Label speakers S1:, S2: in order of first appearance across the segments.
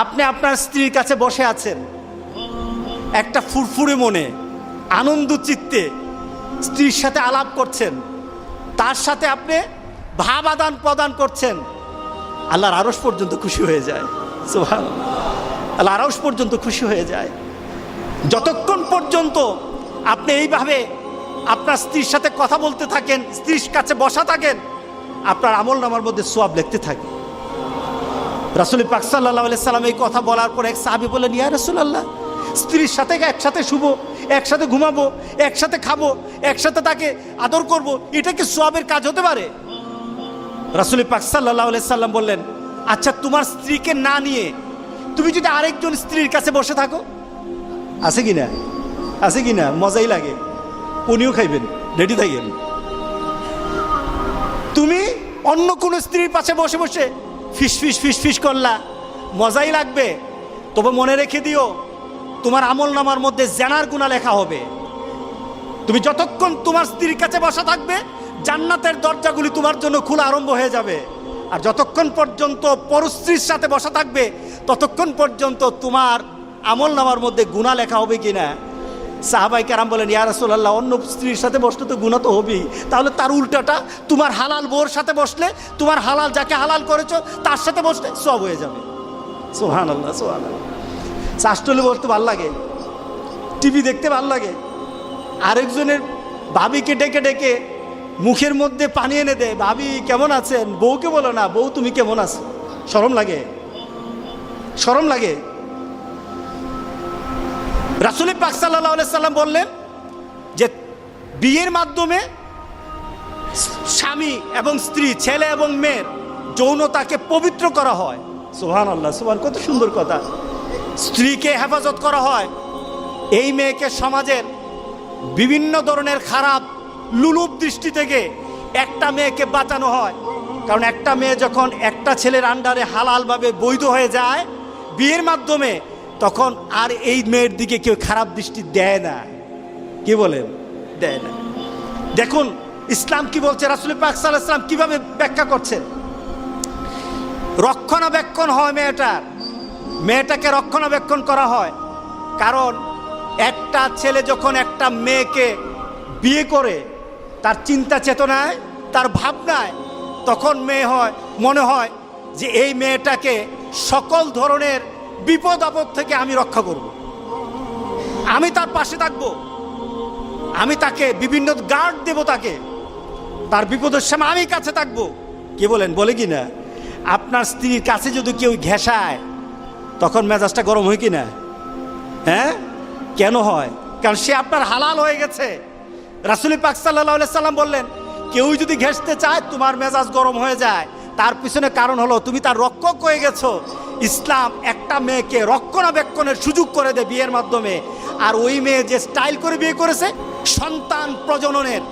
S1: আপনি আপনার স্ত্রীর কাছে বসে আছেন। একটা ফুরফুরে মনে, আনন্দ চিত্তে স্ত্রীর সাথে আলাপ করছেন। তার সাথে আপনি ভাব আদান প্রদান করছেন। আল্লাহর আরস পর্যন্ত খুশি হয়ে যায়। সোহান আল্লাহ আরস পর্যন্ত খুশি হয়ে যায়। যতক্ষণ পর্যন্ত আপনি এইভাবে আপনার স্ত্রীর সাথে কথা বলতে থাকেন, স্ত্রীর কাছে বসা থাকেন, আপনার আমল নামার মধ্যে সোয়াব লিখতে থাকে রাসুল পাক সাল্লাহ সাল্লাম এই কথা বলার পর এক সাহাবি বলেন ইয়া রসুল্লাহ স্ত্রীর সাথে একসাথে শুবো, একসাথে ঘুমাবো, একসাথে খাব, একসাথে তাকে আদর করব, এটা কি সোয়াবের কাজ হতে পারে? রাসুল পাক সাল্লাহ সাল্লাম বললেন আচ্ছা তোমার স্ত্রীকে না নিয়ে তুমি যদি আরেকজন স্ত্রীর কাছে বসে থাকো, আছে কি না? আছে কি না? মজাই লাগে। উনিও খাইবেন, রেডি থাকেন। তুমি অন্য কোনো স্ত্রীর পাশে বসে বসে ফিস ফিস ফিস ফিস করলা। মজাই লাগবে। তবে মনে রেখে দিও, তোমার আমল নামার মধ্যে জেনার গুণা লেখা হবে। তুমি যতক্ষণ তোমার স্ত্রীর কাছে বসা থাকবে, জান্নাতের দরজাগুলি তোমার জন্য খোলা আরম্ভ হয়ে যাবে। আর যতক্ষণ পর্যন্ত পরস্ত্রীর সাথে বসা থাকবে, ততক্ষণ পর্যন্ত তোমার আমল নামার মধ্যে গুণা লেখা হবে কিনা। সাহাবাই কারাম বলেন, ইয়া রাসূলুল্লাহ, অন্য স্ত্রীর সাথে বসলে তো গুণা তো হবেই। তাহলে তার উল্টাটা, তোমার হালাল বোর সাথে বসলে, তোমার হালাল যাকে হালাল করেছ, তার সাথে বসলে সব হয়ে যাবে। সোহান আল্লাহ সোহান আল্লাহ চাষটলে বসতে ভালো লাগে। টিভি দেখতে ভালো লাগে। আরেকজনের ভাবিকে ডেকে ডেকে মুখের মধ্যে পানি এনে দেয়, ভাবি, কেমন আছেন? বউকে বলো, না, বউ তুমি কেমন আছো? সরম লাগে। সরম লাগে। রাসুল পাক সাল্লাহ সাল্লাম বললেন যে বিয়ের মাধ্যমে স্বামী এবং স্ত্রী, ছেলে এবং মেয়ের যৌনতাকে পবিত্র করা হয়। সোহান আল্লাহ সোহান কত সুন্দর কথা। স্ত্রীকে হেফাজত করা হয়। এই মেয়েকে সমাজের বিভিন্ন ধরনের খারাপ, লুলুপ দৃষ্টি থেকে একটা মেয়েকে বাঁচানো হয়। কারণ একটা মেয়ে যখন একটা ছেলের আন্ডারে হালালভাবে বৈধ হয়ে যায়, বিয়ের মাধ্যমে তখন আর এই মেয়ের দিকে কেউ খারাপ দৃষ্টি দেয় না। কি বলেন? দেয় না। দেখুন, ইসলাম কি বলছে? রাসুল পাক সাল্লাহ ইসলাম কীভাবে ব্যাখ্যা করছেন? রক্ষণাবেক্ষণ হয় মেয়েটার মেয়েটাকে রক্ষণাবেক্ষণ করা হয়। কারণ একটা ছেলে যখন একটা মেয়েকে বিয়ে করে, তার চিন্তা চেতনায়, তার ভাবনায়, তখন মেয়ে হয়, মনে হয় যে এই মেয়েটাকে সকল ধরনের বিপদ আপদ থেকে আমি রক্ষা করব। আমি তার পাশে থাকব। আমি তাকে বিভিন্ন গার্ড দেব তাকে। তার বিপদের সময় আমি কাছে থাকব। কে বলেন, বলে কি না আপনার স্ত্রীর কাছে যদি কেউ ঘেঁষায়, তখন মেজাজটা গরম হয় কি না হ্যাঁ? কেন হয়? কারণ সে আপনার হালাল হয়ে গেছে। রাসুলি পাক সাল্লাহ সাল্লাম বললেন, কেউ যদি ঘেঁষতে চায়, তোমার মেজাজ গরম হয়ে যায়। তার পিছনে কারণ হলো, তুমি তার রক্ষক হয়ে গেছো। ইসলাম একটা মেয়েকে রক্ষণাবেক্ষণের সুযোগ করে দেয় বিয়ের মাধ্যমে। আর ওই মেয়ে যে স্টাইল করে বিয়ে করেছে সন্তান প্রজননের।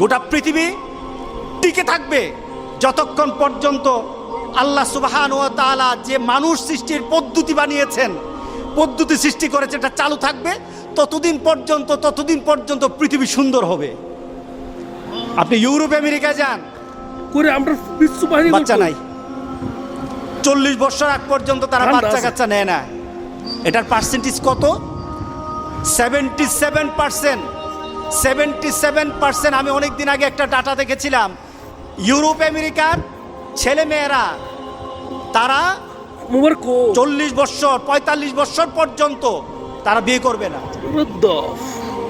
S1: গোটা পৃথিবী টিকে থাকবে যতক্ষণ পর্যন্ত আল্লাহ সুবাহান ও তাআলা যে মানুষ সৃষ্টির পদ্ধতি বানিয়েছেন পদ্ধতি সৃষ্টি করেছে এটা চালু থাকবে ততদিন পর্যন্ত ততদিন পর্যন্ত পৃথিবী সুন্দর হবে। আপনি ইউরোপ আমেরিকা যান।
S2: করে আমরা বিশ্ব
S1: বাচ্চা নাই। চল্লিশ বছর আগ পর্যন্ত তারা বাচ্চা কাচ্চা নেয় না। এটার পার্সেন্টেজ কত? Seventy seven percent seventy seven percent আমি অনেক দিন আগে একটা ডাটা দেখেছিলাম। ইউরোপ আমেরিকার ছেলে মেয়েরা তারা চল্লিশ বছর পঁয়তাল্লিশ বছর পর্যন্ত তারা বিয়ে করবে না।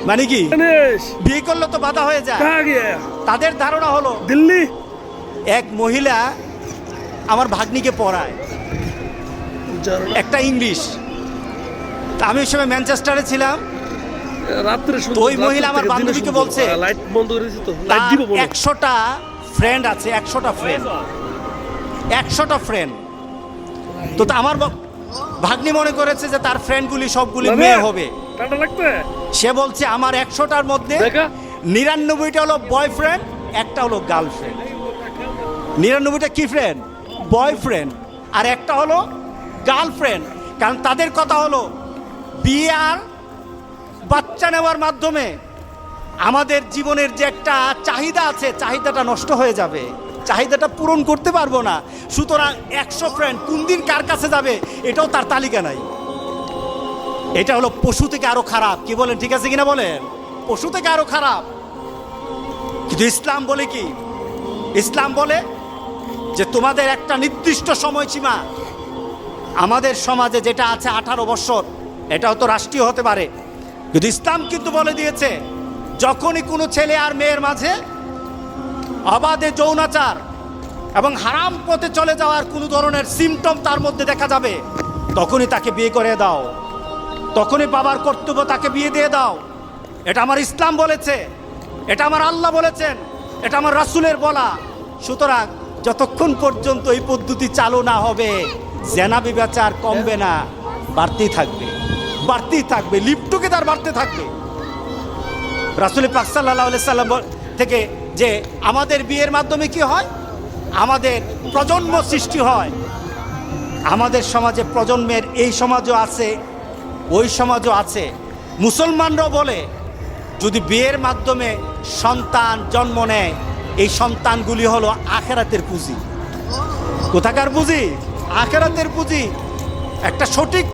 S1: মানে কি? বিয়ে করলে তো বাধা হয়ে যায়। তাদের ধারণা হলো
S2: দিল্লি।
S1: এক মহিলা আমার ভাগ্নিকে পড়ায়। একটা ইংলিশ। তা আমি ওই সময় ম্যানচেস্টারে ছিলাম। ওই মহিলা আমার বান্ধবীকে বলছে, একশোটা ফ্রেন্ড আছে একশোটা ফ্রেন্ড একশোটা ফ্রেন্ড তো আমার ভাগ্নি মনে করেছে যে তার ফ্রেন্ডগুলি সবগুলি
S2: মানে?
S1: মেয়ে হবে। সে বলছে আমার একশোটার মধ্যে নিরানব্বইটা হলো বয়ফ্রেন্ড একটা হলো গার্লফ্রেন্ড নিরানব্বইটা কি ফ্রেন্ড বয়ফ্রেন্ড আর একটা হলো গার্লফ্রেন্ড কারণ তাদের কথা হলো, বিয়ে আর বাচ্চা নেওয়ার মাধ্যমে আমাদের জীবনের যে একটা চাহিদা আছে, চাহিদাটা নষ্ট হয়ে যাবে। চাহিদাটা পূরণ করতে পারব না। সুতরাং একশো ফ্রেন্ড কোন দিন কার কাছে যাবে, এটাও তার তালিকা নাই। এটা হলো পশু থেকে আরও খারাপ। কি বলেন, ঠিক আছে কিনা বলেন? পশু থেকে আরও খারাপ। কিন্তু ইসলাম বলে কি? ইসলাম বলে যে তোমাদের একটা নির্দিষ্ট সময়সীমা। আমাদের সমাজে যেটা আছে আঠারো বছর, এটাও তো রাষ্ট্রীয় হতে পারে। কিন্তু ইসলাম কিন্তু বলে দিয়েছে, যখনই কোনো ছেলে আর মেয়ের মাঝে অবাধে যৌনাচার এবং হারাম পথে চলে যাওয়ার কোনো ধরনের সিমটম তার মধ্যে দেখা যাবে, তখনই তাকে বিয়ে করে দাও। তখনই বাবার কর্তব্য তাকে বিয়ে দিয়ে দাও। এটা আমার ইসলাম বলেছে, এটা আমার আল্লাহ বলেছেন, এটা আমার রাসুলের বলা। সুতরাং যতক্ষণ পর্যন্ত এই পদ্ধতি চালু না হবে জেনা বিবেচার কমবে না, বাড়তেই থাকবে। বাড়তেই থাকবে লিপ্টকে তার বাড়তে থাকবে। রাসুল পাক সাল্লাহ সাল্লাম থেকে যে আমাদের বিয়ের মাধ্যমে কি হয়? আমাদের প্রজন্ম সৃষ্টি হয়। আমাদের সমাজে প্রজন্মের এই সমাজও আছে, ওই সমাজও আছে। মুসলমানরাও বলে, যদি বিয়ের মাধ্যমে সন্তান জন্ম নেয় এই সন্তানগুলি হলো আখেরাতের পুঁজি। কোথাকার পুঁজি? আখেরাতের পুঁজি। একটা সঠিক